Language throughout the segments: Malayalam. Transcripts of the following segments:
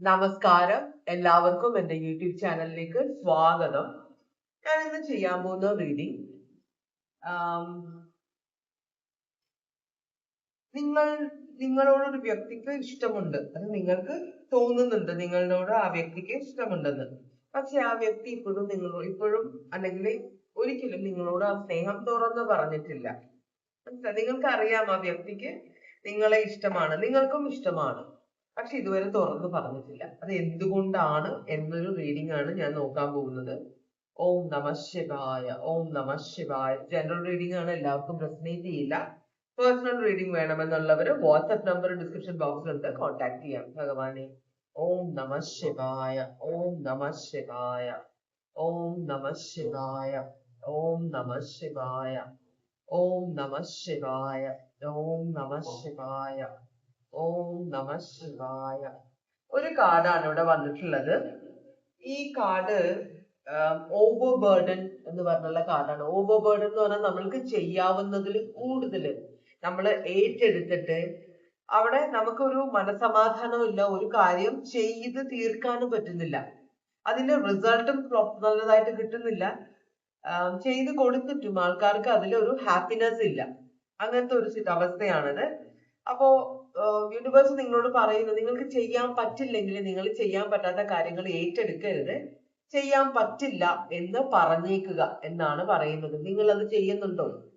നമസ്കാരം. എല്ലാവർക്കും എന്റെ യൂട്യൂബ് ചാനലിലേക്ക് സ്വാഗതം. ഞാൻ ഇന്ന് ചെയ്യാൻ പോകുന്ന റീഡിംഗ് നിങ്ങൾ നിങ്ങളോട് ഒരു വ്യക്തിക്ക് ഇഷ്ടമുണ്ട്. അത് നിങ്ങൾക്ക് തോന്നുന്നുണ്ട്. നിങ്ങളോട് ആ വ്യക്തിക്ക് ഇഷ്ടമുണ്ടെന്ന്. പക്ഷെ ആ വ്യക്തി ഇപ്പോഴും നിങ്ങളോട് ഇപ്പോഴും അല്ലെങ്കിൽ ഒരിക്കലും നിങ്ങളോട് ആ സ്നേഹം തുറന്ന് പറഞ്ഞിട്ടില്ല. നിങ്ങൾക്ക് അറിയാം ആ വ്യക്തിക്ക് നിങ്ങളെ ഇഷ്ടമാണ്. നിങ്ങൾക്കും ഇഷ്ടമാണ്. പക്ഷെ ഇതുവരെ തുറന്നു പറഞ്ഞിട്ടില്ല. അത് എന്തുകൊണ്ടാണ് എന്നൊരു റീഡിംഗ് ആണ് ഞാൻ നോക്കാൻ പോകുന്നത്. ഓം നമ ശിവായ ഓം നമ ശിവായ. ജനറൽ റീഡിംഗ് ആണ് എല്ലാവർക്കും റെസനേറ്റ് ചെയ്യില്ല. പേഴ്സണൽ റീഡിംഗ് വേണമെന്നുള്ളവർ വാട്സ്ആപ്പ് നമ്പർ ഡിസ്ക്രിപ്ഷൻ ബോക്സിലുണ്ട് കോൺടാക്ട് ചെയ്യാം. ഭഗവാനെ ഓം നമ ശിവായ ഓം നമ ശിവായ ഓം നമ ശിവായ ഓം നമ ശിവായ ഓം നമ ശിവായ ഓം നമ ശിവായ. ഓം നമ ശിവായ. ഒരു കാർഡാണ് ഇവിടെ വന്നിട്ടുള്ളത്. ഈ കാർഡ് ഓവർ ബേർഡൻ എന്ന് പറഞ്ഞുള്ള കാർഡാണ്. ഓവർ ബേർഡൻ എന്ന് പറഞ്ഞാൽ നമ്മൾക്ക് ചെയ്യാവുന്നതിൽ കൂടുതൽ. നമ്മൾ ഏറ്റെടുത്തിട്ട് അവിടെ നമുക്കൊരു മനസമാധാനവും ഇല്ല ഒരു കാര്യം ചെയ്ത് തീർക്കാനും പറ്റുന്നില്ല. അതിന്റെ റിസൾട്ടും നല്ലതായിട്ട് കിട്ടുന്നില്ല. ചെയ്ത് കൊടുത്തിട്ടും ആൾക്കാർക്ക് അതിലൊരു ഹാപ്പിനെസ് ഇല്ല. അങ്ങനത്തെ ഒരു അവസ്ഥയാണത്. അപ്പോ യൂണിവേഴ്സ് നിങ്ങളോട് പറയുന്നു നിങ്ങൾക്ക് ചെയ്യാൻ പറ്റില്ലെങ്കിൽ നിങ്ങൾ ചെയ്യാൻ പറ്റാത്ത കാര്യങ്ങൾ ഏറ്റെടുക്കരുത്. ചെയ്യാൻ പറ്റില്ല എന്ന് പറഞ്ഞേക്കുക എന്നാണ് പറയുന്നത്. നിങ്ങൾ അത് ചെയ്യുന്നുണ്ടോ?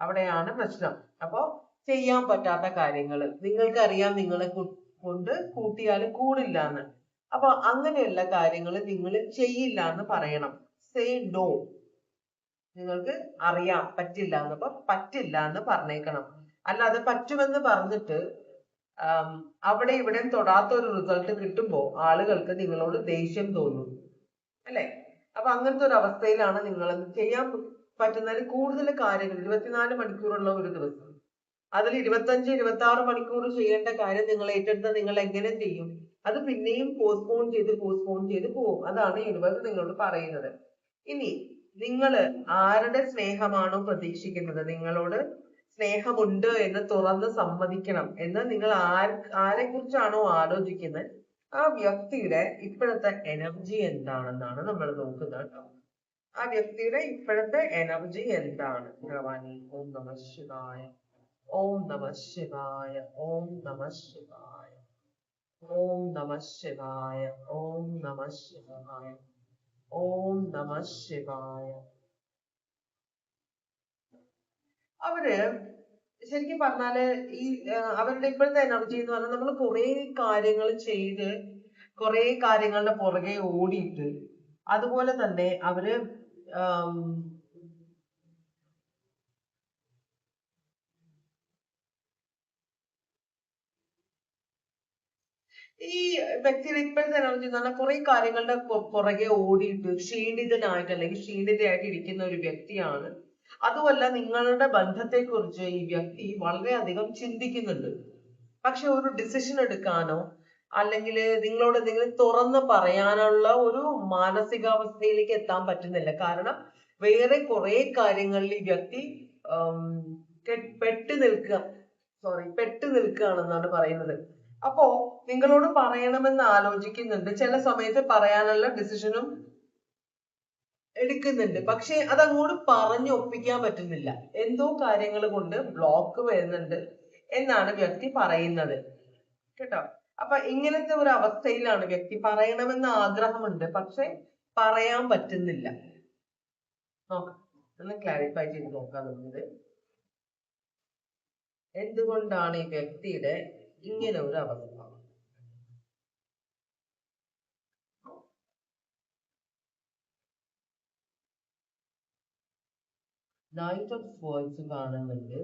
അവിടെയാണ് പ്രശ്നം. അപ്പോ ചെയ്യാൻ പറ്റാത്ത കാര്യങ്ങൾ നിങ്ങൾക്കറിയാം നിങ്ങളെ കൊണ്ട് കൂട്ടിയാൽ കൂടില്ല എന്ന് അപ്പൊ അങ്ങനെയുള്ള കാര്യങ്ങൾ നിങ്ങൾ ചെയ്യില്ല എന്ന് പറയണം. സേ നോ നിങ്ങൾക്ക് അറിയാം പറ്റില്ല എന്ന് അപ്പൊ പറ്റില്ല എന്ന് പറഞ്ഞേക്കണം. അല്ലാതെ പറ്റുമെന്ന് പറഞ്ഞിട്ട് അവിടെ ഇവിടെയും തൊടാത്ത ഒരു റിസൾട്ട് കിട്ടുമ്പോൾ ആളുകൾക്ക് നിങ്ങളോട് ദേഷ്യം തോന്നും. അല്ലെ? അപ്പൊ അങ്ങനത്തെ ഒരു അവസ്ഥയിലാണ് നിങ്ങൾ ചെയ്യാൻ പറ്റുന്നതിൽ കൂടുതൽ കാര്യങ്ങൾ. ഇരുപത്തിനാല് മണിക്കൂറുള്ള ഒരു ദിവസം. അതിൽ ഇരുപത്തഞ്ച് ഇരുപത്തി ആറ് മണിക്കൂർ ചെയ്യേണ്ട കാര്യം നിങ്ങൾ ഏറ്റെടുത്ത നിങ്ങൾ എങ്ങനെ ചെയ്യും? അത് പിന്നെയും പോസ്റ്റ്പോൺ ചെയ്ത് പോസ്റ്റ്പോൺ ചെയ്ത് പോകും. അതാണ് യൂണിവേഴ്സ് നിങ്ങളോട് പറയുന്നത്. ഇനി നിങ്ങൾ ആരുടെ സ്നേഹമാണോ പ്രതീക്ഷിക്കുന്നത്? നിങ്ങളോട് സ്നേഹമുണ്ട് എന്ന് തുറന്ന് സമ്മതിക്കണം എന്ന് നിങ്ങൾ ആർ ആരെ കുറിച്ചാണോ ആലോചിക്കുന്നത്? ആ വ്യക്തിയുടെ ഇപ്പോഴത്തെ എനർജി എന്താണെന്നാണ് നമ്മൾ നോക്കുന്നത് കേട്ടോ. ആ വ്യക്തിയുടെ ഇപ്പോഴത്തെ എനർജി എന്താണ്? ഭഗവാനി ഓം നമ ശിവായ. ഓം നമ ശിവായ. ഓം നമ ശിവായ. ഓം നമ ശിവായ. ഓം നമ ശിവായ. ഓം നമ ശിവായ. അവർ ശരിക്കും പറഞ്ഞാൽ ഈ അവരുടെ ഇപ്പോഴത്തെ എനർജി എന്ന് പറഞ്ഞാൽ നമ്മൾ കുറെ കാര്യങ്ങൾ ചെയ്ത് കുറെ കാര്യങ്ങളുടെ പുറകെ ഓടിയിട്ട് അതുപോലെ തന്നെ അവർ ഈ വ്യക്തിയുടെ ഇപ്പോഴത്തെ എനർജി എന്ന് പറഞ്ഞാൽ കുറെ കാര്യങ്ങളുടെ പുറകെ ഓടിയിട്ട് ക്ഷീണിതനായിട്ട് അല്ലെങ്കിൽ ക്ഷീണിതയായിട്ട് ഇരിക്കുന്ന ഒരു വ്യക്തിയാണ് അതുമല്ല നിങ്ങളുടെ ബന്ധത്തെക്കുറിച്ച് ഈ വ്യക്തി വളരെയധികം ചിന്തിക്കുന്നുണ്ട്. പക്ഷെ ഒരു ഡിസിഷൻ എടുക്കാനോ അല്ലെങ്കിൽ നിങ്ങളോട് എന്തെങ്കിലും തുറന്ന് പറയാനുള്ള ഒരു മാനസികാവസ്ഥയിലേക്ക് എത്താൻ പറ്റുന്നില്ല. കാരണം വേറെ കുറെ കാര്യങ്ങളിൽ ഈ വ്യക്തി പെട്ട് നിൽക്കുക സോറി പെട്ട് നിൽക്കുകയാണെന്നാണ് പറയുന്നത്. അപ്പോ നിങ്ങളോട് പറയണമെന്ന് ആലോചിക്കുന്നുണ്ട്. ചില സമയത്ത് പറയാനുള്ള ഡിസിഷനും എടുക്കുന്നുണ്ട്. പക്ഷെ അതങ്ങോട്ട് പറഞ്ഞു ഒപ്പിക്കാൻ പറ്റുന്നില്ല. എന്തോ കാര്യങ്ങൾ കൊണ്ട് ബ്ലോക്ക് വരുന്നുണ്ട് എന്നാണ് വ്യക്തി പറയുന്നത്. കേട്ടോ? അപ്പൊ ഇങ്ങനത്തെ ഒരു അവസ്ഥയിലാണ് വ്യക്തി പറയണമെന്ന് ആഗ്രഹമുണ്ട്. പക്ഷെ പറയാൻ പറ്റുന്നില്ല. നോക്കാം. ഒന്ന് ക്ലാരിഫൈ ചെയ്ത് നോക്കാം നമുക്കിത് എന്തുകൊണ്ടാണ് ഈ വ്യക്തിയുടെ ഇങ്ങനെ ഒരു അവസ്ഥ? നൈറ്റ് ഓഫ് സ്വേർഡ്സ് കാണുന്നുണ്ട്.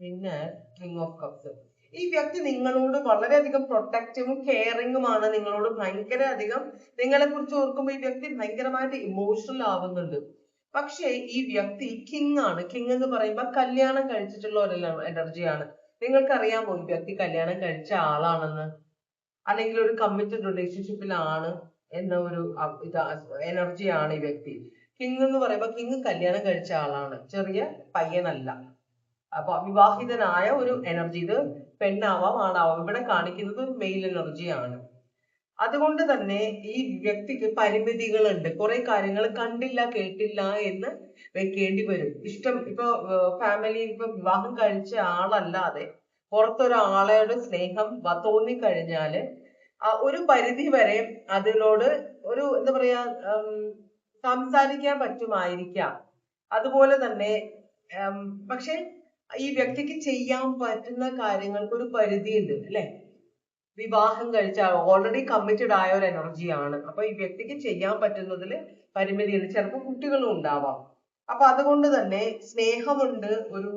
പിന്നെ കിങ് ഓഫ് കപ്സ് ഈ വ്യക്തി നിങ്ങളോട് വളരെയധികം പ്രൊട്ടക്റ്റീവും കെയറിങ്ങുമാണ് നിങ്ങളോട് ഭയങ്കര അധികം നിങ്ങളെ കുറിച്ച് ഓർക്കുമ്പോൾ ഈ വ്യക്തി ഭയങ്കരമായിട്ട് ഇമോഷണൽ ആവുന്നുണ്ട്. പക്ഷേ ഈ വ്യക്തി കിങ് ആണ്. കിങ് എന്ന് പറയുമ്പോൾ കല്യാണം കഴിച്ചിട്ടുള്ള ഒരു എനർജിയാണ് നിങ്ങൾക്കറിയാമോ ഈ വ്യക്തി കല്യാണം കഴിച്ച ആളാണെന്ന്? അല്ലെങ്കിൽ ഒരു കമ്മിറ്റഡ് റിലേഷൻഷിപ്പിലാണ് എന്ന ഒരു ആണ് എനർജിയാണ് ഈ വ്യക്തി. കിങ് എന്ന് പറയുമ്പോൾ കിങ് കല്യാണം കഴിച്ച ആളാണ്. ചെറിയ പയ്യനല്ല. അപ്പൊ അവിവാഹിതനായ ഒരു എനർജി ഇത് പെണ്ണാവാം ആണാവാം. ഇവിടെ കാണിക്കുന്നത് മെയിൽ എനർജിയാണ് അതുകൊണ്ട് തന്നെ ഈ വ്യക്തിക്ക് പരിമിതികളുണ്ട്. കുറെ കാര്യങ്ങൾ കണ്ടില്ല കേട്ടില്ല എന്ന് വെക്കേണ്ടി വരും. ഇഷ്ടം ഇപ്പൊ ഫാമിലി ഇപ്പൊ വിവാഹം കഴിച്ച ആളല്ലാതെ പുറത്തൊരാളോട് സ്നേഹം തോന്നിക്കഴിഞ്ഞാൽ ഒരു പരിധി വരെ അതിനോട് ഒരു എന്താ പറയാ സംസാരിക്കാൻ പറ്റുമായിരിക്കാം. അതുപോലെ തന്നെ പക്ഷെ ഈ വ്യക്തിക്ക് ചെയ്യാൻ പറ്റുന്ന കാര്യങ്ങൾക്ക് ഒരു പരിധിയുണ്ട് അല്ലെ? വിവാഹം കഴിച്ച ഓൾറെഡി കമ്മിറ്റഡ് ആയ ഒരു എനർജിയാണ് അപ്പൊ ഈ വ്യക്തിക്ക് ചെയ്യാൻ പറ്റുന്നതിൽ പരിമിതിയുണ്ട്. ചിലപ്പോൾ കുട്ടികളും ഉണ്ടാവാം. അപ്പൊ അതുകൊണ്ട് തന്നെ സ്നേഹമുണ്ട് ഒരു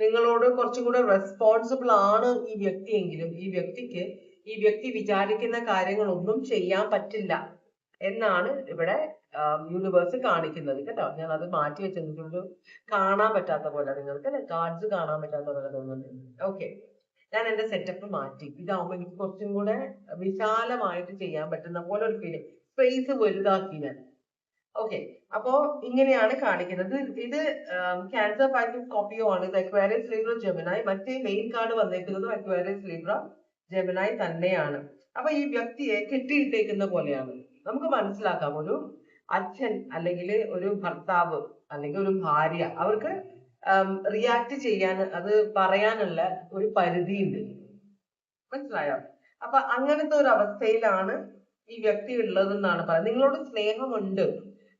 നിങ്ങളോട് കുറച്ചും കൂടെ റെസ്പോൺസിബിൾ ആണ് ഈ വ്യക്തി എങ്കിലും ഈ വ്യക്തിക്ക് ഈ വ്യക്തി വിചാരിക്കുന്ന കാര്യങ്ങളൊന്നും ചെയ്യാൻ പറ്റില്ല എന്നാണ് ഇവിടെ യൂണിവേഴ്സ് കാണിക്കുന്നത് കേട്ടോ. ഞാൻ അത് മാറ്റി വെച്ചിട്ടുണ്ട് കാണാൻ പറ്റാത്ത പോലെ നിങ്ങൾക്ക് കാർഡ്സ് കാണാൻ പറ്റാത്ത പോലെ തോന്നുന്നുണ്ട്. ഓക്കെ ഞാൻ എന്റെ സെറ്റപ്പ് മാറ്റി. ഇതാവുമ്പോ എനിക്ക് കുറച്ചും കൂടെ വിശാലമായിട്ട് ചെയ്യാൻ പറ്റുന്ന പോലെ ഒരു ഫീലിംഗ് സ്പേസ് വലുതാക്കി ഞാൻ. ഓക്കെ അപ്പോ ഇങ്ങനെയാണ് കാണിക്കുന്നത്. ഇത് ക്യാൻസർ പാറ്റേൺ കോപ്പിയോ ആണ്. ഇത് അക്വാരിയസ് ലീബ്ര ജെമിനായി മറ്റേ മെയിൻ കാർഡ് വന്നേക്കുന്നത് അക്വാരിയസ് ലീബ്ര ജെമിനായി തന്നെയാണ്. അപ്പൊ ഈ വ്യക്തിയെ കെട്ടിയിട്ടേക്കുന്ന പോലെയാണ്. നമുക്ക് മനസ്സിലാക്കാം. ഒരു അച്ഛൻ അല്ലെങ്കിൽ ഒരു ഭർത്താവ് അല്ലെങ്കിൽ ഒരു ഭാര്യ അവർക്ക് റിയാക്ട് ചെയ്യാൻ അത് പറയാനുള്ള ഒരു പരിധിയുണ്ട്. മനസ്സിലായോ? അപ്പൊ അങ്ങനത്തെ ഒരു അവസ്ഥയിലാണ് ഈ വ്യക്തി ഉള്ളതെന്നാണ് പറയുന്നത്. നിങ്ങളോട് സ്നേഹമുണ്ട്.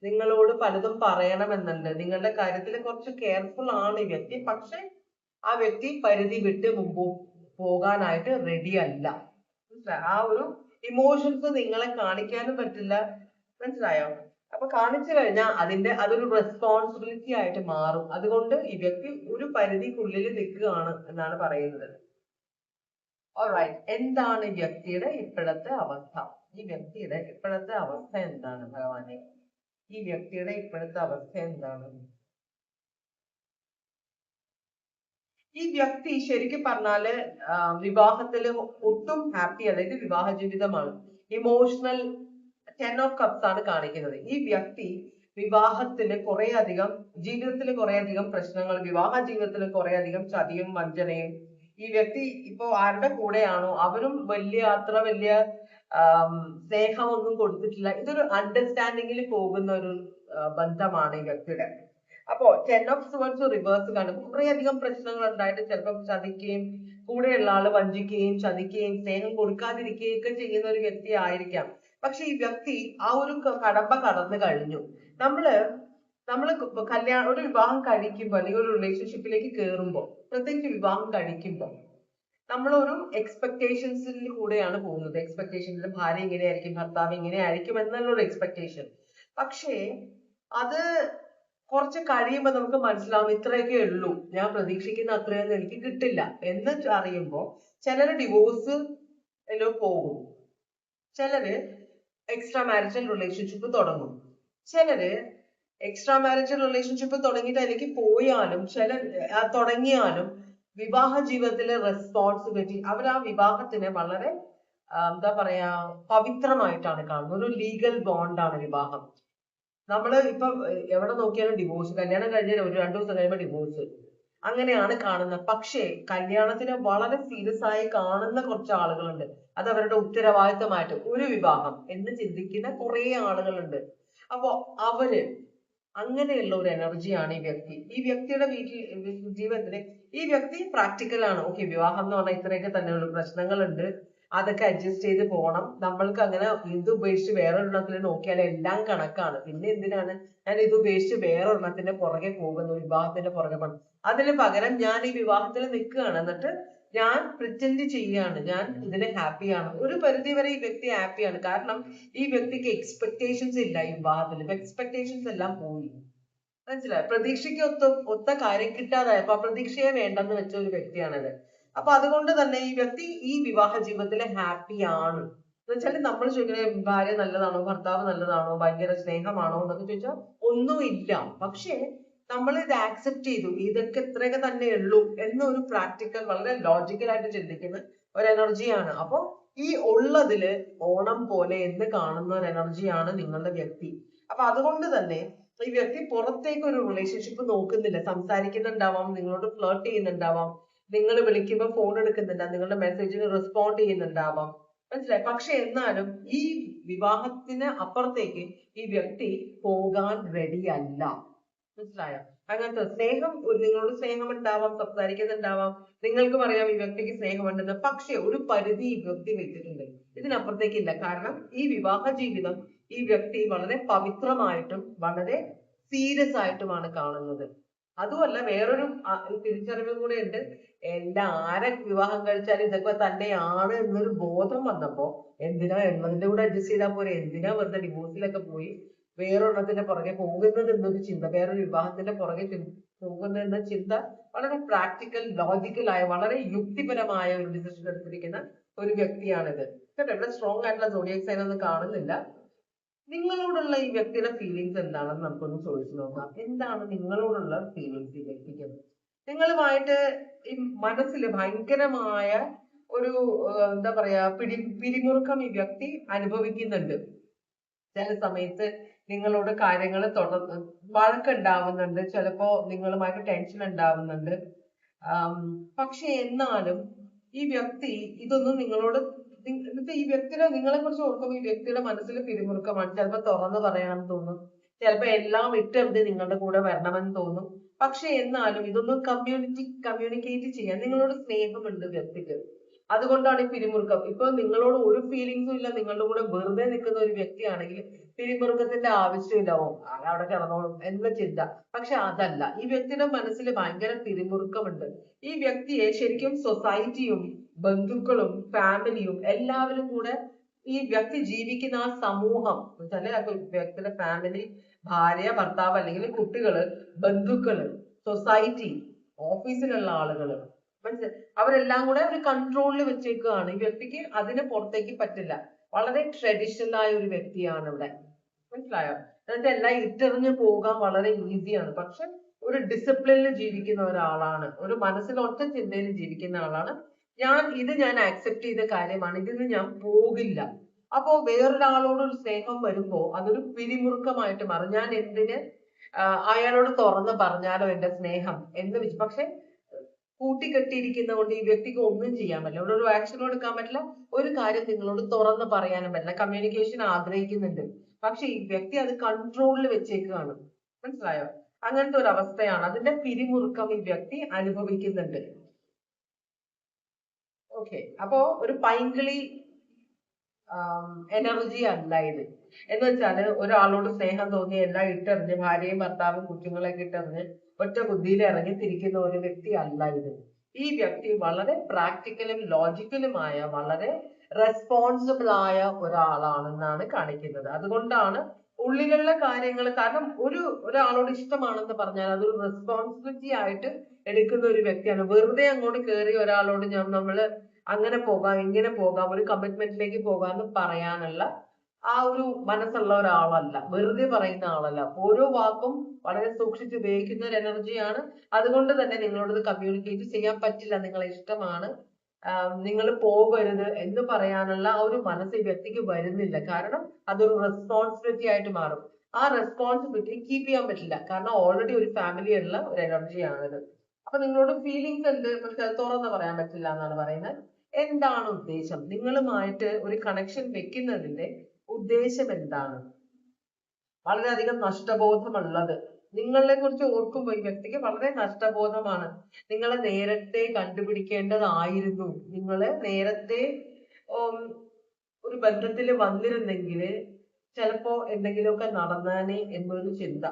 നിങ്ങളോട് പലതും പറയണമെന്നുണ്ട്. നിങ്ങളുടെ കാര്യത്തിൽ കുറച്ച് കെയർഫുൾ ആണ് ഈ വ്യക്തി. പക്ഷെ ആ വ്യക്തി പരിധി വിട്ട് മുമ്പ് പോകാനായിട്ട് റെഡി അല്ല. മനസ്സിലായോ? ആ ഒരു ഇമോഷൻസ് നിങ്ങളെ കാണിക്കാനും പറ്റില്ല. മനസ്സിലായോ? അപ്പൊ കാണിച്ചു കഴിഞ്ഞാൽ അതിന്റെ അതൊരു റെസ്പോൺസിബിലിറ്റി ആയിട്ട് മാറും. അതുകൊണ്ട് ഈ വ്യക്തി ഒരു പരിധിക്കുള്ളിൽ നിൽക്കുകയാണ് എന്നാണ് പറയുന്നത്. ഓൾറൈറ്റ് എന്താണ് ഈ വ്യക്തിയുടെ ഇപ്പോഴത്തെ അവസ്ഥ? ഈ വ്യക്തിയുടെ ഇപ്പോഴത്തെ അവസ്ഥ എന്താണ് ഭഗവാനെ? ഈ വ്യക്തിയുടെ ഇപ്പോഴത്തെ അവസ്ഥ എന്താണ്? ഈ വ്യക്തി ശരിക്കും പറഞ്ഞാൽ വിവാഹത്തിൽ ഒട്ടും ഹാപ്പി ഇത് വിവാഹ ജീവിതമാണ്. ഇമോഷണൽ ടെൻ ഓഫ് കപ്സ് ആണ് കാണിക്കുന്നത്. ഈ വ്യക്തി വിവാഹത്തിന് കുറെ അധികം ജീവിതത്തിൽ കുറെ അധികം പ്രശ്നങ്ങൾ വിവാഹ ജീവിതത്തിൽ കുറെ അധികം ചതിയും വഞ്ചനയും ഈ വ്യക്തി ഇപ്പോ ആരുടെ കൂടെയാണോ? അവരും വലിയ അത്ര വലിയ സ്നേഹമൊന്നും കൊടുത്തിട്ടില്ല. ഇതൊരു അണ്ടർസ്റ്റാൻഡിങ്ങിൽ പോകുന്ന ഒരു ബന്ധമാണ് ഈ വ്യക്തിയുടെ. അപ്പോ ടെൻ ഓഫ് സ്വർഡ്സ് റിവേഴ്സ് കാണും. കുറെ അധികം പ്രശ്നങ്ങൾ ഉണ്ടായിട്ട് ചിലപ്പോൾ ചതിക്കുകയും കൂടെയുള്ള ആൾ വഞ്ചിക്കുകയും ചതിക്കുകയും സ്നേഹം കൊടുക്കാതിരിക്കുകയും ഒക്കെ ചെയ്യുന്ന ഒരു വ്യക്തി ആയിരിക്കാം. പക്ഷെ ഈ വ്യക്തി ആ ഒരു കടമ്പ കടന്നു കഴിഞ്ഞു. നമ്മൾ ക- കല്യാണം ഒരു വിവാഹം കഴിക്കുമ്പോൾ അല്ലെങ്കിൽ ഒരു റിലേഷൻഷിപ്പിലേക്ക് കയറുമ്പോൾ പ്രത്യേകിച്ച് വിവാഹം കഴിക്കുമ്പോൾ നമ്മളൊരു എക്സ്പെക്ടേഷൻസിൽ കൂടെയാണ് പോകുന്നത്. എക്സ്പെക്ടേഷൻസിൽ ഭാര്യ ഇങ്ങനെയായിരിക്കും ഭർത്താവ് ഇങ്ങനെയായിരിക്കും എന്നുള്ള ഒരു എക്സ്പെക്ടേഷൻ പക്ഷേ അത് കുറച്ച് കഴിയുമ്പോൾ നമുക്ക് മനസ്സിലാവും ഇത്രയൊക്കെ ഉള്ളൂ. ഞാൻ പ്രതീക്ഷിക്കുന്ന അത്രയൊന്നും എനിക്ക് കിട്ടില്ല. എന്ന് അറിയുമ്പോൾ ചിലര് ഡിവോഴ്സ് പോകും ചിലര് എക്സ്ട്രാ മാരിറ്റൽ റിലേഷൻഷിപ്പ് തുടങ്ങും. ചിലര് എക്സ്ട്രാ മാരിറ്റൽ റിലേഷൻഷിപ്പ് തുടങ്ങിയിട്ട് അതിലേക്ക് പോയാലും ചില തുടങ്ങിയാലും വിവാഹ ജീവിതത്തിലെ റെസ്പോൺസിബിലിറ്റി അവർ ആ വിവാഹത്തിനെ വളരെ എന്താ പറയാ പവിത്രമായിട്ടാണ് കാണുന്നത്. ഒരു ലീഗൽ ബോണ്ടാണ് വിവാഹം. നമ്മൾ ഇപ്പൊ എവിടെ നോക്കിയാലും ഡിവോഴ്സ് കല്യാണം കഴിഞ്ഞാൽ ഒരു രണ്ടു ദിവസം കഴിയുമ്പോൾ ഡിവോഴ്സ് അങ്ങനെയാണ് കാണുന്നത്. പക്ഷേ കല്യാണത്തിന് വളരെ സീരിയസ് ആയി കാണുന്ന കുറച്ച് ആളുകളുണ്ട്. അത് അവരുടെ ഉത്തരവാദിത്തമായിട്ട്. ഒരു വിവാഹം എന്ന് ചിന്തിക്കുന്ന കുറേ ആളുകളുണ്ട്. അപ്പോ അവർ അങ്ങനെയുള്ള ഒരു എനർജിയാണ് ഈ വ്യക്തി. ഈ വ്യക്തിയുടെ വീട്ടിൽ ജീവിതത്തിൽ ഈ വ്യക്തി പ്രാക്ടിക്കൽ ആണ്. ഓക്കെ വിവാഹം എന്ന് പറഞ്ഞാൽ ഇത്രയൊക്കെ തന്നെയുള്ള പ്രശ്നങ്ങളുണ്ട്. അതൊക്കെ അഡ്ജസ്റ്റ് ചെയ്ത് പോണം. നമ്മൾക്ക് അങ്ങനെ ഇത് ഉപേക്ഷിച്ച് വേറെ ഒരെണ്ണത്തിൽ നോക്കിയാൽ എല്ലാം കണക്കാണ്. പിന്നെ എന്തിനാണ്? ഞാൻ ഇത് ഉപേക്ഷിച്ച് വേറെ ഒരെണ്ണത്തിന്റെ പുറകെ പോകുന്നു വിവാഹത്തിന്റെ പുറകെ പോകണം അതിന് പകരം ഞാൻ ഈ വിവാഹത്തിൽ നിൽക്കുകയാണ്. എന്നിട്ട് ഞാൻ പ്രിറ്റൻഡ് ചെയ്യാണ് ഞാൻ ഇതിന് ഹാപ്പിയാണ് ഒരു പരിധി വരെ ഈ വ്യക്തി ഹാപ്പിയാണ് കാരണം ഈ വ്യക്തിക്ക് എക്സ്പെക്ടേഷൻസ് ഇല്ല ഈ വിവാഹത്തിൽ എക്സ്പെക്ടേഷൻസ് എല്ലാം പോയി. മനസ്സിലായോ? പ്രതീക്ഷയ്ക്ക് ഒത്ത ഒത്ത കാര്യം കിട്ടാതായപ്പോ ആ പ്രതീക്ഷയെ വേണ്ടെന്ന് വെച്ച ഒരു വ്യക്തിയാണിത്. അപ്പൊ അതുകൊണ്ട് തന്നെ ഈ വ്യക്തി ഈ വിവാഹ ജീവിതത്തിൽ ഹാപ്പി ആണ്. എന്ന് വെച്ചാൽ നമ്മൾ ചോദിക്കുന്നത് ഭാര്യ നല്ലതാണോ? ഭർത്താവ് നല്ലതാണോ? ഭയങ്കര സ്നേഹമാണോ? എന്നൊക്കെ ചോദിച്ചാൽ ഒന്നുമില്ല. പക്ഷേ നമ്മൾ ഇത് ആക്സെപ്റ്റ് ചെയ്തു. ഇതൊക്കെ ഇത്രയൊക്കെ തന്നെ ഉള്ളൂ എന്നൊരു പ്രാക്ടിക്കൽ വളരെ ലോജിക്കൽ ആയിട്ട് ചിന്തിക്കുന്ന ഒരു എനർജിയാണ് അപ്പോൾ ഈ ഉള്ളതിൽ ഓണം പോലെ എന്ന് കാണുന്ന ഒരു എനർജിയാണ് നിങ്ങളുടെ വ്യക്തി. അപ്പൊ അതുകൊണ്ട് തന്നെ ഈ വ്യക്തി പുറത്തേക്ക് ഒരു റിലേഷൻഷിപ്പ് നോക്കുന്നില്ല. സംസാരിക്കുന്നുണ്ടാവാം നിങ്ങളോട് ഫ്ലേർട്ട് ചെയ്യുന്നുണ്ടാവാം. നിങ്ങൾ വിളിക്കുമ്പോൾ ഫോൺ എടുക്കുന്നില്ല നിങ്ങളുടെ മെസ്സേജിന് റെസ്പോണ്ട് ചെയ്യുന്നുണ്ടാവാം. മനസ്സിലായി? പക്ഷെ എന്നാലും ഈ വിവാഹത്തിന് അപ്പുറത്തേക്ക് ഈ വ്യക്തി പോകാൻ റെഡി അല്ല. മനസ്സിലായോ? അങ്ങനത്തെ സ്നേഹം നിങ്ങളോട് സ്നേഹം ഉണ്ടാവാം സംസാരിക്കുന്നുണ്ടാവാം. നിങ്ങൾക്ക് അറിയാം ഈ വ്യക്തിക്ക് സ്നേഹമുണ്ടെന്ന്. പക്ഷെ ഒരു പരിധി ഈ വ്യക്തി വെച്ചിട്ടുണ്ട് ഇതിനപ്പുറത്തേക്കില്ല. കാരണം ഈ വിവാഹ ജീവിതം ഈ വ്യക്തി വളരെ പവിത്രമായിട്ടും വളരെ സീരിയസ് ആയിട്ടുമാണ് കാണുന്നത്. അതുമല്ല വേറൊരു തിരിച്ചറിവും കൂടെ ഉണ്ട്. എന്റെ ആരെ വിവാഹം കഴിച്ചാലും ഇതൊക്കെ തന്നെയാണ് എന്നൊരു ബോധം വന്നപ്പോ എന്തിനാ എന്നതിന്റെ കൂടെ അഡ്ജസ്റ്റ് ചെയ്താൽ പോരെ? എന്തിനാ വെറുതെ ഡിവോഴ്സിലൊക്കെ പോയി വേറൊരെണ്ണത്തിന്റെ പുറകെ പോകുന്നത് എന്നൊരു ചിന്ത വേറൊരു വിവാഹത്തിന്റെ പുറകെ പോകുന്നത് എന്ന ചിന്ത വളരെ പ്രാക്ടിക്കൽ ലോജിക്കൽ ആയ വളരെ യുക്തിപരമായ ഒരു ഡിസിഷൻ എടുത്തിരിക്കുന്ന ഒരു വ്യക്തിയാണിത്. കേട്ടോ ഇവിടെ സ്ട്രോങ് ആയിട്ടുള്ള സോഡിയക് സൈൻ ഒന്നും കാണുന്നില്ല. നിങ്ങളോടുള്ള ഈ വ്യക്തിയുടെ ഫീലിങ്സ് എന്താണെന്ന് നമുക്കൊന്ന് ചോദിച്ചു നോക്കാം. എന്താണ് നിങ്ങളോടുള്ള ഫീലിങ്സ് ഈ വ്യക്തിക്ക്? നിങ്ങളുമായിട്ട് ഈ മനസ്സിൽ ഭയങ്കരമായ ഒരു എന്താ പറയാ പിടി പിരിമുറുക്കം ഈ വ്യക്തി അനുഭവിക്കുന്നുണ്ട്. ചില സമയത്ത് നിങ്ങളോട് കാര്യങ്ങൾ തുടർ വഴക്കുണ്ടാവുന്നുണ്ട്. ചിലപ്പോ നിങ്ങളുമായിട്ട് ടെൻഷൻ ഉണ്ടാവുന്നുണ്ട്. പക്ഷെ എന്നാലും ഈ വ്യക്തി ഇതൊന്നും നിങ്ങളോട് എന്നിട്ട് ഈ വ്യക്തിയുടെ നിങ്ങളെ കുറിച്ച് ഓർക്കുമ്പോൾ ഈ വ്യക്തിയുടെ മനസ്സിൽ പിരിമുറുക്കമാണ്. ചിലപ്പോ തുറന്നു പറയണം തോന്നും. ചിലപ്പോൾ എല്ലാം വിട്ടെറിഞ്ഞ് നിങ്ങളുടെ കൂടെ വരണമെന്ന് തോന്നും. പക്ഷെ എന്നാലും ഇതൊന്ന് കമ്മ്യൂണിറ്റി കമ്മ്യൂണിക്കേറ്റ് ചെയ്യാൻ നിങ്ങളോട് സ്നേഹമുണ്ട് വ്യക്തിക്ക്. അതുകൊണ്ടാണ് ഈ പിരിമുറുക്കം. ഇപ്പൊ നിങ്ങളോട് ഒരു ഫീലിങ്സും ഇല്ല. നിങ്ങളുടെ കൂടെ വെറുതെ നിൽക്കുന്ന ഒരു വ്യക്തിയാണെങ്കിൽ പിരിമുറുക്കത്തിന്റെ ആവശ്യമില്ല. ഓ ആൾ അവിടെ കിടന്നോളും. എന്ന ചിന്ത. പക്ഷെ അതല്ല. ഈ വ്യക്തിയുടെ മനസ്സിൽ ഭയങ്കര പിരിമുറുക്കമുണ്ട്. ഈ വ്യക്തിയെ ശരിക്കും സൊസൈറ്റിയും ബന്ധുക്കളും ഫാമിലിയും എല്ലാവരും കൂടെ ഈ വ്യക്തി ജീവിക്കുന്ന ആ സമൂഹം ചില വ്യക്തിയുടെ ഫാമിലി ഭാര്യ ഭർത്താവ് അല്ലെങ്കിൽ കുട്ടികൾ ബന്ധുക്കൾ സൊസൈറ്റി ഓഫീസിലുള്ള ആളുകൾ. അവരെല്ലാം കൂടെ ഒരു കൺട്രോളിൽ വെച്ചേക്കുകയാണ് ഈ വ്യക്തിക്ക് അതിന് പുറത്തേക്ക് പറ്റില്ല. വളരെ ട്രഡീഷണൽ ആയ ഒരു വ്യക്തിയാണ് ഇവിടെ. മനസ്സിലായോ? എന്നിട്ട് എല്ലാം ഇട്ടെറിഞ്ഞു പോകാൻ വളരെ ഈസിയാണ് പക്ഷെ ഒരു ഡിസിപ്ലിനിൽ ജീവിക്കുന്ന ഒരാളാണ്. ഒരു മനസ്സിൽ ഒറ്റ ചിന്തയിൽ ജീവിക്കുന്ന ആളാണ്. ഞാൻ ഇത് ഞാൻ ആക്സെപ്റ്റ് ചെയ്ത കാര്യമാണ് ഇതിന് ഞാൻ പോകില്ല. അപ്പോ വേറൊരാളോട് ഒരു സ്നേഹം വരുമ്പോ അതൊരു പിരിമുറുക്കമായിട്ട് മാറും. ഞാൻ എന്തിന് അയാളോട് തുറന്ന് പറഞ്ഞാലോ എന്റെ സ്നേഹം എന്ന് വെച്ച്. പക്ഷെ കൂട്ടിക്കെട്ടിയിരിക്കുന്ന കൊണ്ട് ഈ വ്യക്തിക്ക് ഒന്നും ചെയ്യാൻ പറ്റില്ല. ഇവിടെ ഒരു ആക്ഷൻ എടുക്കാൻ പറ്റില്ല. ഒരു കാര്യം നിങ്ങളോട് തുറന്ന് പറയാനും പറ്റില്ല. കമ്മ്യൂണിക്കേഷൻ ആഗ്രഹിക്കുന്നുണ്ട്. പക്ഷെ ഈ വ്യക്തി അത് കൺട്രോളിൽ വെച്ചേക്കാണ്. മനസ്സിലായോ? അങ്ങനത്തെ ഒരു അവസ്ഥയാണ്. അതിന്റെ പിരിമുറുക്കം ഈ വ്യക്തി അനുഭവിക്കുന്നുണ്ട്. ഓക്കെ അപ്പോ ഒരു പൈങ്കിളി എനർജി അല്ല ഇത്. എന്ന് വെച്ചാൽ ഒരാളോട് സ്നേഹം തോന്നി എല്ലാം ഇട്ടെറിഞ്ഞ് ഭാര്യയും ഭർത്താവും കുഞ്ഞുങ്ങളെയൊക്കെ ഇട്ടെറിഞ്ഞ് ഒറ്റ ബുദ്ധിയിൽ ഇറങ്ങി തിരിക്കുന്ന ഒരു വ്യക്തി അല്ല ഇത്. ഈ വ്യക്തി വളരെ പ്രാക്ടിക്കലും ലോജിക്കലുമായ വളരെ റെസ്പോൺസിബിൾ ആയ ഒരാളാണെന്നാണ് കാണിക്കുന്നത്. അതുകൊണ്ടാണ് ഉള്ളിലുള്ള കാര്യങ്ങൾ കാരണം ഒരു ഒരാളോട് ഇഷ്ടമാണെന്ന് പറഞ്ഞാൽ അതൊരു റെസ്പോൺസിബിലിറ്റി ആയിട്ട് എടുക്കുന്ന ഒരു വ്യക്തിയാണ്. വെറുതെ അങ്ങോട്ട് കയറി ഒരാളോട് ഞാൻ നമ്മൾ അങ്ങനെ പോകാം ഇങ്ങനെ പോകാം ഒരു കമ്മിറ്റ്മെന്റിലേക്ക് പോകാമെന്ന് പറയാനുള്ള ആ ഒരു മനസ്സുള്ള ഒരാളല്ല. വെറുതെ പറയുന്ന ആളല്ല. ഓരോ വാക്കും വളരെ സൂക്ഷിച്ച് ഉപയോഗിക്കുന്ന ഒരു എനർജിയാണ് അതുകൊണ്ട് തന്നെ നിങ്ങളോട് കമ്മ്യൂണിക്കേറ്റ് ചെയ്യാൻ പറ്റില്ല നിങ്ങളെ ഇഷ്ടമാണ്. നിങ്ങൾ പോകരുത് എന്ന് പറയാനുള്ള ആ ഒരു മനസ്സ് ഈ വ്യക്തിക്ക് വരുന്നില്ല. കാരണം അതൊരു റെസ്പോൺസിബിലിറ്റി ആയിട്ട് മാറും. ആ റെസ്പോൺസിബിലിറ്റി കീപ്പ് ചെയ്യാൻ പറ്റില്ല. കാരണം ഓൾറെഡി ഒരു ഫാമിലി ഉള്ള ഒരു എനർജിയാണിത് അപ്പൊ നിങ്ങളോട് ഫീലിങ്സ് ഉണ്ട് പക്ഷെ അത് തുറന്ന് പറയാൻ പറ്റില്ല എന്നാണ് പറയുന്നത്. എന്താണ് ഉദ്ദേശം? നിങ്ങളുമായിട്ട് ഒരു കണക്ഷൻ വെക്കുന്നതിന്റെ ഉദ്ദേശം എന്താണ്? വളരെയധികം നഷ്ടബോധമുള്ളത്. നിങ്ങളെ കുറിച്ച് ഓർക്കുമ്പോൾ ഈ വ്യക്തിക്ക് വളരെ നഷ്ടബോധമാണ്. നിങ്ങളെ നേരത്തെ കണ്ടുപിടിക്കേണ്ടതായിരുന്നു. നിങ്ങൾ നേരത്തെ ഒരു ബന്ധത്തിൽ വന്നിരുന്നെങ്കിൽ ചിലപ്പോ എന്തെങ്കിലുമൊക്കെ നടന്നേനെ എന്നൊരു ചിന്ത.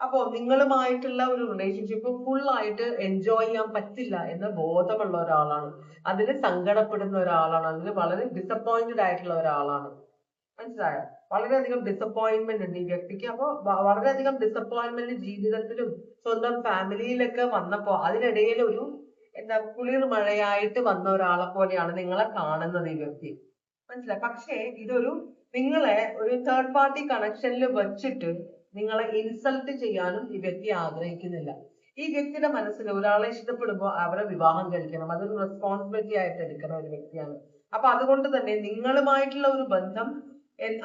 അപ്പോ നിങ്ങളുമായിട്ടുള്ള ഒരു റിലേഷൻഷിപ്പ് ഫുൾ ആയിട്ട് എൻജോയ് ചെയ്യാൻ പറ്റില്ല എന്ന ബോധമുള്ള ഒരാളാണ്. അതിന് സങ്കടപ്പെടുന്ന ഒരാളാണ്. അതിന് വളരെ ഡിസപ്പോയിന്റഡ് ആയിട്ടുള്ള ഒരാളാണ്. മനസ്സിലായോ? വളരെയധികം ഡിസപ്പോയിന്റ്മെന്റ് ഉണ്ട് ഈ വ്യക്തിക്ക്. അപ്പൊ വളരെയധികം ഡിസപ്പോയിന്റ്മെന്റ് ജീവിതത്തിലും സ്വന്തം ഫാമിലിയിലൊക്കെ വന്നപ്പോ അതിനിടയിൽ ഒരു എന്താ കുളിർ മഴയായിട്ട് വന്ന ഒരാളെ പോലെയാണ് നിങ്ങളെ കാണുന്നത് ഈ വ്യക്തി. മനസ്സിലായി? പക്ഷേ ഇതൊരു നിങ്ങളെ ഒരു തേർഡ് പാർട്ടി കണക്ഷനിൽ വെച്ചിട്ട് നിങ്ങളെ ഇൻസൾട്ട് ചെയ്യാനും ഈ വ്യക്തി ആഗ്രഹിക്കുന്നില്ല. ഈ വ്യക്തിയുടെ മനസ്സിൽ ഒരാളെ ഇഷ്ടപ്പെടുമ്പോൾ അവരെ വിവാഹം കഴിക്കണം. അതൊരു റെസ്പോൺസിബിലിറ്റി ആയിട്ട് എടുക്കുന്ന ഒരു വ്യക്തിയാണ്. അപ്പൊ അതുകൊണ്ട് തന്നെ നിങ്ങളുമായിട്ടുള്ള ഒരു ബന്ധം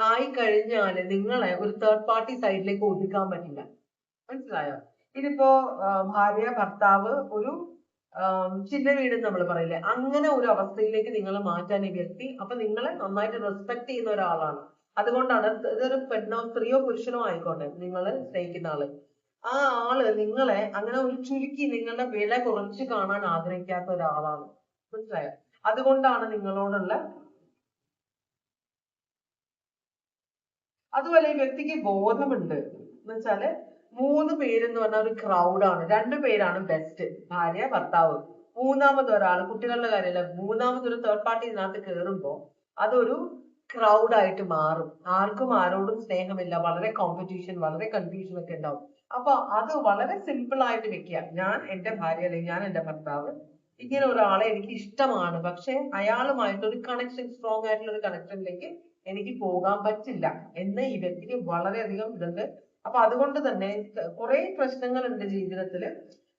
ആയി കഴിഞ്ഞാൽ നിങ്ങളെ ഒരു തേർഡ് പാർട്ടി സൈഡിലേക്ക് ഒതുക്കാൻ പറ്റില്ല. മനസ്സിലായോ? ഇതിപ്പോ ഭാര്യ ഭർത്താവ് ഒരു ചിന്ന വീട് നമ്മൾ പറയില്ലേ? അങ്ങനെ ഒരു അവസ്ഥയിലേക്ക് നിങ്ങളെ മാറ്റാൻ ഈ വ്യക്തി അപ്പൊ നിങ്ങളെ നന്നായിട്ട് റെസ്പെക്ട് ചെയ്യുന്ന ഒരാളാണ്. അതുകൊണ്ടാണ് ഇതൊരു പെണ്ണോ സ്ത്രീയോ പുരുഷനോ ആയിക്കോട്ടെ നിങ്ങളെ സ്നേഹിക്കുന്ന ആൾ. ആ ആൾ നിങ്ങളെ അങ്ങനെ ഒരു ചുരുക്കി നിങ്ങളുടെ വില കുറച്ച് കാണാൻ ആഗ്രഹിക്കാത്ത ഒരാളാണ്. മനസ്സിലായോ? അതുകൊണ്ടാണ് നിങ്ങളോടുള്ള അതുപോലെ ഈ വ്യക്തിക്ക് ബോധമുണ്ട്. എന്ന് വെച്ചാൽ മൂന്ന് പേരെന്ന് പറഞ്ഞ ഒരു ക്രൗഡാണ് രണ്ടു പേരാണ് ബെസ്റ്റ് ഭാര്യ ഭർത്താവ്. മൂന്നാമത് ഒരാൾ കുട്ടികളുടെ കാര്യമല്ല മൂന്നാമത് ഒരു തേർഡ് പാർട്ടി ഇതിനകത്ത് കേറുമ്പോ അതൊരു ക്രൗഡ് ആയിട്ട് മാറും. ആർക്കും ആരോടും സ്നേഹമില്ല. വളരെ കോമ്പറ്റീഷൻ വളരെ കൺഫ്യൂഷൻ ഒക്കെ ഉണ്ടാവും. അപ്പൊ അത് വളരെ സിമ്പിൾ ആയിട്ട് വെക്കുക. ഞാൻ എന്റെ ഭാര്യ അല്ലെങ്കിൽ ഞാൻ എന്റെ ഭർത്താവ് ഇങ്ങനെ ഒരാളെ എനിക്ക് ഇഷ്ടമാണ്. പക്ഷെ അയാളുമായിട്ട് ഒരു കണക്ഷൻ സ്ട്രോങ് ആയിട്ടുള്ള ഒരു കണക്ഷനിലേക്ക് എനിക്ക് പോകാൻ പറ്റില്ല എന്ന് വ്യക്തിക്ക് വളരെയധികം ഇതുണ്ട്. അപ്പൊ അതുകൊണ്ട് തന്നെ കുറെ പ്രശ്നങ്ങൾ ഉണ്ട് ജീവിതത്തിൽ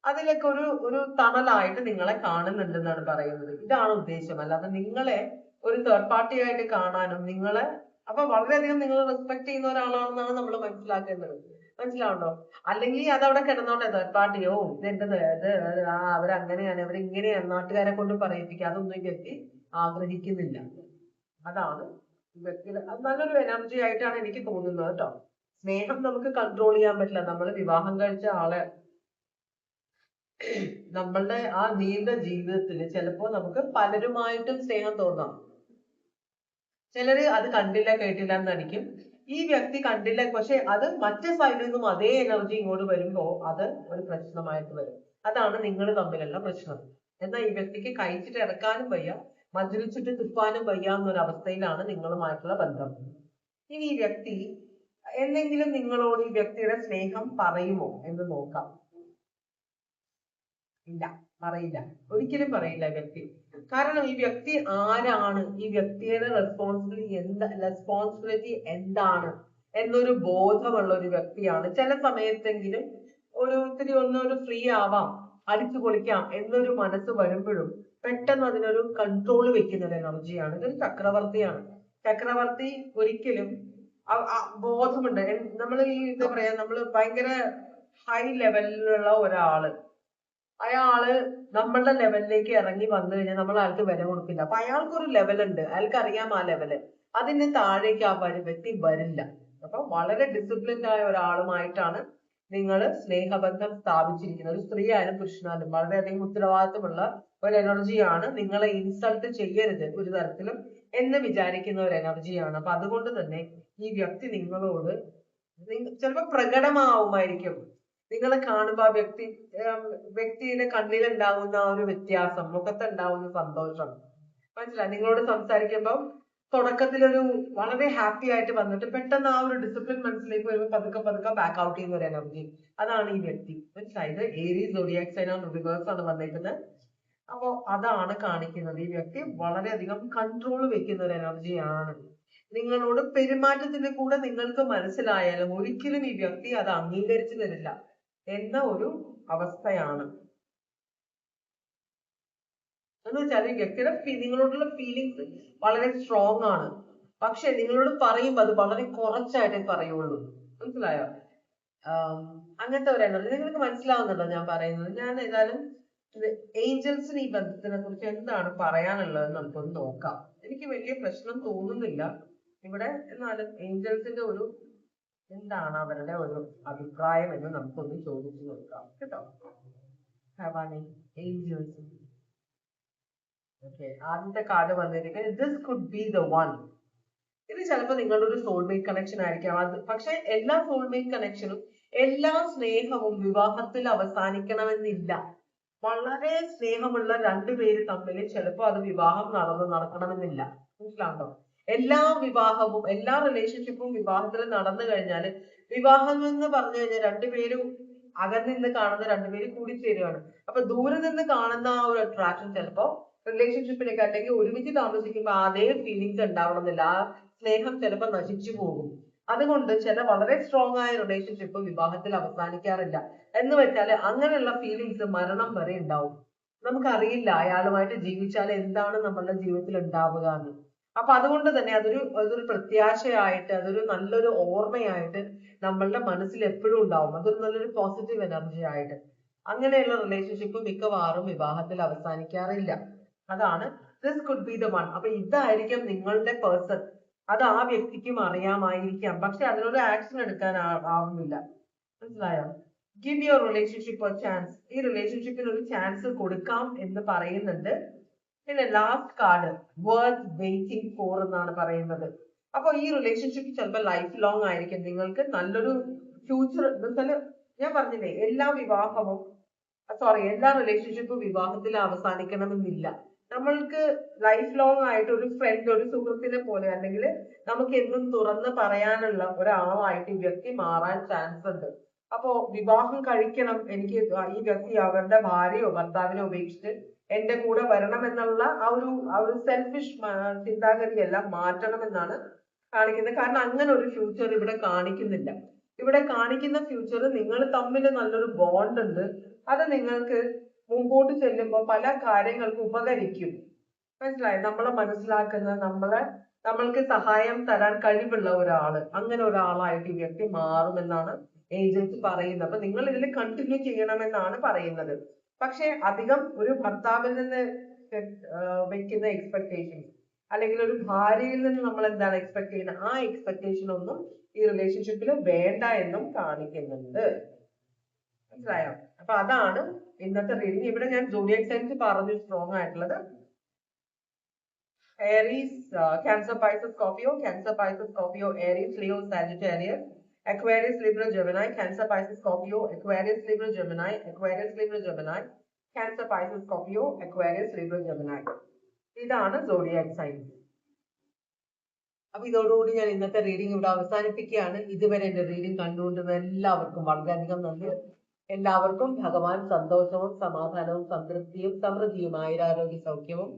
അതിലൊക്കെ ഒരു ഒരു തണലായിട്ട് നിങ്ങളെ കാണുന്നുണ്ടെന്നാണ് പറയുന്നത്. ഇതാണ് ഉദ്ദേശം. അല്ലാതെ നിങ്ങളെ ഒരു തേർഡ് പാർട്ടി ആയിട്ട് കാണാനും നിങ്ങളെ അപ്പൊ വളരെയധികം നിങ്ങൾ റെസ്പെക്ട് ചെയ്യുന്ന ഒരാളാണെന്നാണ് നമ്മൾ മനസ്സിലാക്കേണ്ടത്. മനസ്സിലാവുണ്ടോ? അല്ലെങ്കിൽ അതവിടെ കിടന്നോട്ടെ തേർഡ് പാർട്ടിയോ ഇതെന്റെ ഇത് ആ അവരങ്ങനെയാണ് അവരിങ്ങനെയാണ് നാട്ടുകാരെ കൊണ്ട് പറയിപ്പിക്കുക. അതൊന്നും ഈ വ്യക്തി ആഗ്രഹിക്കുന്നില്ല. അതാണ് വ്യക്തിയുടെ നല്ലൊരു എനർജി ആയിട്ടാണ് എനിക്ക് തോന്നുന്നത് കേട്ടോ. സ്നേഹം നമുക്ക് കൺട്രോൾ ചെയ്യാൻ പറ്റില്ല. നമ്മൾ വിവാഹം കഴിച്ച ആളെ നമ്മളുടെ ആ നീണ്ട ജീവിതത്തിൽ ചിലപ്പോ നമുക്ക് പലരുമായിട്ടും സ്നേഹം തോന്നാം. ചിലര് അത് കണ്ടില്ല കേട്ടില്ല എന്നടിക്കും ഈ വ്യക്തി കണ്ടില്ല പക്ഷെ അത് മറ്റേ സൈഡിൽ നിന്നും അതേ എനർജി ഇങ്ങോട്ട് വരുമ്പോ അത് ഒരു പ്രശ്നമായിട്ട് വരും. അതാണ് നിങ്ങൾ തമ്മിലുള്ള പ്രശ്നം. എന്നാൽ ഈ വ്യക്തിക്ക് കഴിച്ചിട്ട് ഇറക്കാനും വയ്യ മദ്യപിച്ചിട്ട് തുപ്പാനും വയ്യ എന്നൊരു അവസ്ഥയിലാണ് നിങ്ങളുമായിട്ടുള്ള ബന്ധം. ഇനി ഈ വ്യക്തി എന്തെങ്കിലും നിങ്ങളോട് ഈ വ്യക്തിയുടെ സ്നേഹം പറയുമോ എന്ന് നോക്കാം. ഇല്ല. പറയില്ല. ഒരിക്കലും പറയില്ല വ്യക്തി. കാരണം ഈ വ്യക്തി ആരാണ്? ഈ വ്യക്തിയുടെ റെസ്പോൺസിബിലിറ്റി എന്താ റെസ്പോൺസിബിലിറ്റി എന്താണ്? എന്നൊരു ബോധമുള്ള ഒരു വ്യക്തിയാണ്. ചില സമയത്തെങ്കിലും ഒരു ഇത്തിരി ഒന്ന് ഒരു ഫ്രീ ആവാം അടിച്ചു പൊളിക്കാം എന്നൊരു മനസ്സ് വരുമ്പോഴും പെട്ടെന്ന് അതിനൊരു കൺട്രോൾ വെക്കുന്ന ഒരു എനർജിയാണ് ഇതൊരു ചക്രവർത്തിയാണ്. ചക്രവർത്തി ഒരിക്കലും ബോധമുണ്ട്. നമ്മൾ ഈ എന്താ പറയാ നമ്മൾ ഭയങ്കര ഹൈ ലെവലിലുള്ള ഒരാൾ. അയാൾ നമ്മളുടെ ലെവലിലേക്ക് ഇറങ്ങി വന്നു കഴിഞ്ഞാൽ നമ്മൾ അയാൾക്ക് വില കൊടുക്കില്ല. അപ്പൊ ലെവൽ ഉണ്ട്. അയാൾക്ക് അറിയാം ആ ലെവൽ അതിന് താഴേക്ക് ആ വ്യക്തി വരില്ല. അപ്പൊ വളരെ ഡിസിപ്ലിൻഡ് ആയ ഒരാളുമായിട്ടാണ് നിങ്ങൾ സ്നേഹബന്ധം സ്ഥാപിച്ചിരിക്കുന്നത്. ഒരു സ്ത്രീ ആയാലും പുരുഷനായാലും വളരെയധികം ഉത്തരവാദിത്തമുള്ള ഒരു എനർജിയാണ് നിങ്ങളെ ഇൻസൾട്ട് ചെയ്യരുത് ഒരു തരത്തിലും എന്ന് വിചാരിക്കുന്ന ഒരു എനർജിയാണ് അപ്പൊ അതുകൊണ്ട് തന്നെ ഈ വ്യക്തി നിങ്ങളോട് നിങ്ങ- ചിലപ്പോ പ്രകടമാവുമായിരിക്കും. നിങ്ങളെ കാണുമ്പോ ആ വ്യക്തി വ്യക്തിയുടെ കണ്ണിലുണ്ടാവുന്ന ആ ഒരു വ്യത്യാസം മുഖത്തുണ്ടാവുന്ന സന്തോഷം. മനസ്സിലായി? നിങ്ങളോട് സംസാരിക്കുമ്പോൾ തുടക്കത്തിലൊരു വളരെ ഹാപ്പി ആയിട്ട് വന്നിട്ട് പെട്ടെന്ന് ആ ഒരു ഡിസിപ്ലിൻ മനസ്സിലേക്ക് വരുമ്പോൾ പതുക്കെ പതുക്കെ ബാക്ക് ഔട്ട് ചെയ്യുന്ന ഒരു എനർജി അതാണ് ഈ വ്യക്തി. മനസ്സിലായി? ഇത് ഏരീസ് സോഡിയാക് സൈന റിവേഴ്സ് ആണ് വന്നിരിക്കുന്നത് അപ്പോ അതാണ് കാണിക്കുന്നത്. ഈ വ്യക്തി വളരെയധികം കൺട്രോൾ വെക്കുന്ന ഒരു എനർജിയാണ് നിങ്ങളോട് പെരുമാറ്റത്തിന്റെ കൂടെ നിങ്ങൾക്ക് മനസ്സിലായാലും ഒരിക്കലും ഈ വ്യക്തി അത് അംഗീകരിച്ചു തരില്ല. എന്ന ഒരു അവസ്ഥയാണ്. എന്ന് വെച്ചാൽ വ്യക്തിയുടെ നിങ്ങളോടുള്ള ഫീലിങ്സ് വളരെ സ്ട്രോങ് ആണ്. പക്ഷെ നിങ്ങളോട് പറയുമ്പോൾ അത് വളരെ കുറച്ചായിട്ടേ പറയുള്ളൂ. മനസ്സിലായോ? അങ്ങനത്തെ ഒരു എനർജി നിങ്ങൾക്ക് മനസ്സിലാവുന്നുണ്ടോ ഞാൻ പറയുന്നത്? ഞാൻ ഏതായാലും ഏഞ്ചൽസിന് ഈ ബന്ധത്തിനെ കുറിച്ച് എന്താണ് പറയാനുള്ളത് നമുക്കൊന്ന് നോക്കാം. എനിക്ക് വലിയ പ്രശ്നം തോന്നുന്നില്ല. ഇവിടെ എന്നാലും ഏഞ്ചൽസിന്റെ ഒരു എന്താണ് അവരുടെ ഒരു അഭിപ്രായം എന്ന് നമുക്കൊന്ന് ചോദിച്ചു നോക്കാം. കേട്ടോ? ഓക്കെ ആദ്യത്തെ കാർഡ് വന്നിരിക്കുന്നത് this could be the one ഇത് ചിലപ്പോൾ നിങ്ങളുടെ ഒരു സോൾമേറ്റ് കണക്ഷൻ ആയിരിക്കാം. അത് പക്ഷെ എല്ലാ സോൾമേറ്റ് കണക്ഷനും എല്ലാ സ്നേഹവും വിവാഹത്തിൽ അവസാനിക്കണമെന്നില്ല. വളരെ സ്നേഹമുള്ള രണ്ടുപേര് തമ്മിൽ ചിലപ്പോൾ അത് വിവാഹം നടന്ന് നടക്കണമെന്നില്ല. മനസ്സിലാണ്ടോ എല്ലാ വിവാഹവും എല്ലാ റിലേഷൻഷിപ്പും വിവാഹത്തിൽ നടന്നു കഴിഞ്ഞാൽ വിവാഹം എന്ന് പറഞ്ഞു കഴിഞ്ഞാൽ രണ്ടുപേരും അകന്നിന്ന് കാണുന്ന രണ്ടുപേരും കൂടിച്ചേരുകയാണ് അപ്പൊ ദൂരെ നിന്ന് കാണുന്ന ആ ഒരു അട്രാക്ഷൻ ചിലപ്പോ റിലേഷൻഷിപ്പിലേക്ക് അല്ലെങ്കിൽ ഒരുമിച്ച് താമസിക്കുമ്പോൾ അതേ ഫീലിങ്സ് ഉണ്ടാവണമെന്നില്ല ആ സ്നേഹം ചിലപ്പോൾ നശിച്ചു പോകും. അതുകൊണ്ട് ചില വളരെ സ്ട്രോങ് ആയ റിലേഷൻഷിപ്പ് വിവാഹത്തിൽ അവസാനിക്കാറില്ല. എന്ന് വെച്ചാൽ അങ്ങനെയുള്ള ഫീലിങ്സ് മരണം വരെ ഉണ്ടാവും. നമുക്കറിയില്ല അയാളുമായിട്ട് ജീവിച്ചാൽ എന്താണ് നമ്മളുടെ ജീവിതത്തിൽ ഉണ്ടാവുക എന്ന്. അപ്പൊ അതുകൊണ്ട് തന്നെ അതൊരു അതൊരു പ്രത്യാശയായിട്ട് അതൊരു നല്ലൊരു ഓർമ്മയായിട്ട് നമ്മളുടെ മനസ്സിൽ എപ്പോഴും ഉണ്ടാവും. അതൊരു നല്ലൊരു പോസിറ്റീവ് എനർജി ആയിട്ട്. അങ്ങനെയുള്ള റിലേഷൻഷിപ്പ് മിക്കവാറും വിവാഹത്തിൽ അവസാനിക്കാറില്ല. അതാണ് this could be the one അപ്പൊ ഇതായിരിക്കും നിങ്ങളുടെ പേഴ്സൺ അത് ആ വ്യക്തിക്കും അറിയാമായിരിക്കാം. പക്ഷെ അതിനൊരു ആക്ഷൻ എടുക്കാൻ ആവുന്നില്ല. മനസ്സിലായോ? Give your relationship a chance ഈ റിലേഷൻഷിപ്പിന് ഒരു ചാൻസ് കൊടുക്കാം എന്ന് പറയുന്നുണ്ട്. പിന്നെ last card worth waiting for എന്നാണ് പറയുന്നത്. അപ്പോൾ ഈ റിലേഷൻഷിപ്പ് ചിലപ്പോൾ ലൈഫ് ലോങ് ആയിരിക്കും. നിങ്ങൾക്ക് നല്ലൊരു ഫ്യൂച്ചർ എന്നുവെച്ചാൽ ഞാൻ പറഞ്ഞില്ലേ എല്ലാ വിവാഹവും സോറി എല്ലാ റിലേഷൻഷിപ്പും വിവാഹത്തിൽ അവസാനിക്കണമെന്നില്ല. നമ്മൾക്ക് ലൈഫ് ലോങ് ആയിട്ട് ഒരു ഫ്രണ്ട് ഒരു സുഹൃത്തിനെ പോലെ അല്ലെങ്കിൽ നമുക്ക് എന്തും തുറന്ന് പറയാനുള്ള ഒരാളായിട്ട് ഈ വ്യക്തി മാറാൻ ചാൻസ് ഉണ്ട്. അപ്പോ വിവാഹം കഴിക്കണം. എനിക്ക് ഈ വ്യക്തി അവരുടെ ഭാര്യയോ ഭർത്താവിനെ ഉപേക്ഷിച്ച് എന്റെ കൂടെ വരണം എന്നുള്ള ആ ഒരു ആ ഒരു സെൽഫിഷ് ചിന്താഗതിയെല്ലാം മാറ്റണം എന്നാണ് കാണിക്കുന്നത്. കാരണം അങ്ങനെ ഒരു ഫ്യൂച്ചർ ഇവിടെ കാണിക്കുന്നില്ല. ഇവിടെ കാണിക്കുന്ന ഫ്യൂച്ചർ നിങ്ങൾ തമ്മിൽ നല്ലൊരു ബോണ്ട് ഉണ്ട്. അത് നിങ്ങൾക്ക് മുമ്പോട്ട് ചെല്ലുമ്പോൾ പല കാര്യങ്ങൾക്ക് ഉപകരിക്കും. മനസ്സിലായി? നമ്മളെ മനസ്സിലാക്കുന്ന നമ്മളെ നമ്മൾക്ക് സഹായം തരാൻ കഴിവുള്ള ഒരാൾ. അങ്ങനെ ഒരാളായിട്ട് ഈ വ്യക്തി മാറുമെന്നാണ് ഏജൻസ് പറയുന്നത്. അപ്പൊ നിങ്ങൾ ഇതിൽ കണ്ടിന്യൂ ചെയ്യണമെന്നാണ് പറയുന്നത്. പക്ഷെ അധികം ഒരു ഭർത്താവിൽ നിന്ന് വെക്കുന്ന എക്സ്പെക്ടേഷൻസ് അല്ലെങ്കിൽ ഒരു ഭാര്യയിൽ നിന്ന് നമ്മൾ എന്താണ് എക്സ്പെക്ട് ചെയ്യുന്നത് ആ എക്സ്പെക്ടേഷൻ ഒന്നും ഈ റിലേഷൻഷിപ്പിൽ വേണ്ട എന്നും കാണിക്കുന്നുണ്ട്. മനസ്സിലായോ? അപ്പൊ അതാണ് ഇന്നത്തെ റീഡിങ് ഇവിടെ ഞാൻ ജോഡിയക് സൈൻസ് പറഞ്ഞു സ്ട്രോങ് ആയിട്ടുള്ളത്. Aries Cancer Pisces കോപ്പിയോ Cancer Pisces കോപ്പിയോ Aries Leo Sagittarius Aquarius, Libra, Gemini, Cancer, Pisces, Scorpio, Aquarius, Libra, Gemini, Aquarius, Libra, Gemini, Cancer, Pisces, Scorpio, Aquarius, Libra, Gemini. ഇതാണ് സോഡിയാക് സൈൻസ് അപ്പൊ ഇതോടുകൂടി ഞാൻ ഇന്നത്തെ റീഡിംഗ് ഇവിടെ അവസാനിപ്പിക്കുകയാണ്. ഇതുവരെ എന്റെ റീഡിംഗ് കണ്ടുകൊണ്ടിരുന്ന എല്ലാവർക്കും വളരെയധികം നന്ദി. എല്ലാവർക്കും ഭഗവാൻ സന്തോഷവും സമാധാനവും സംതൃപ്തിയും സമൃദ്ധിയും ആയുരാരോഗ്യ സൗഖ്യവും